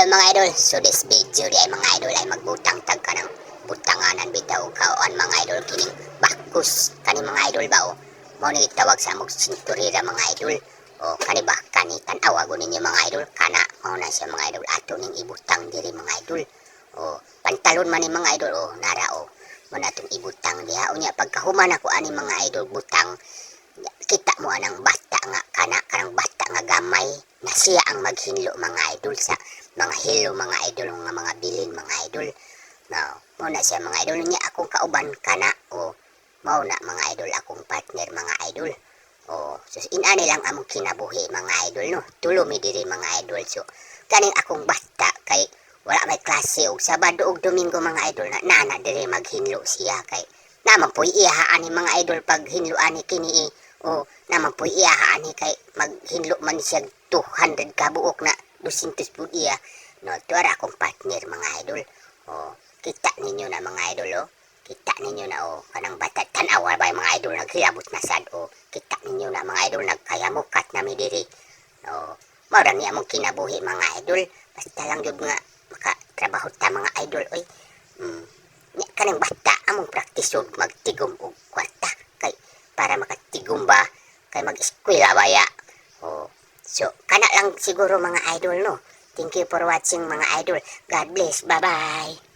Hello mga idol, so this video di ay mga idol ay magbutang tag ka ng butanganan bitaw kaon mga idol kining bakus. Kani mga idol ba o? Mo ni tawag sa mong sinturira mga idol. O kani ba kani tanawa ko ninyo mga idol. Kana mao na siya mga idol. Ato ning ibutang diri mga idol. O pantalon man ni mga idol o nara o. Mo na tong ibutang diha. Unya pagkahuman ako ani mga idol butang kita mo anang bata nga kana kanang bata nga gamay na siya ang maghinlo mga idol sa mga hilo mga idol nga mga bilin mga idol. No mo na siya mga idol. Niya akong kauban kana o mao na mga idol akong partner mga idol. O so inani lang among kinabuhi mga idol no? Tulo mi diri mga idol. So kaning akong bata kay wala may klase og Sabado ug Domingo mga idol na nana diri maghinlo siya kay naman po iyahaan ni mga idol pag hinlo ani kini o naman po iyahaan ni kay maghinlo man siya 200 kabuok na. 200 po iya no tuwara akong partner mga idol. O kita ninyo na mga idol o. Kita ninyo na o. Kanang bata tanawa ba mga idol naghilabot na sad o. Kita ninyo na mga idol nagkayamukat na mi diri. O mara niya mong kinabuhi mga idol. Basta lang yun nga makatrabaho ta mga idol oy. Mm. Nya kanang bata among practice og magtigom og kwarta kay para makatigom ba kay mag-eskwela ba ya. Oh. So kana lang siguro mga idol no. Thank you for watching mga idol. God bless. Bye-bye.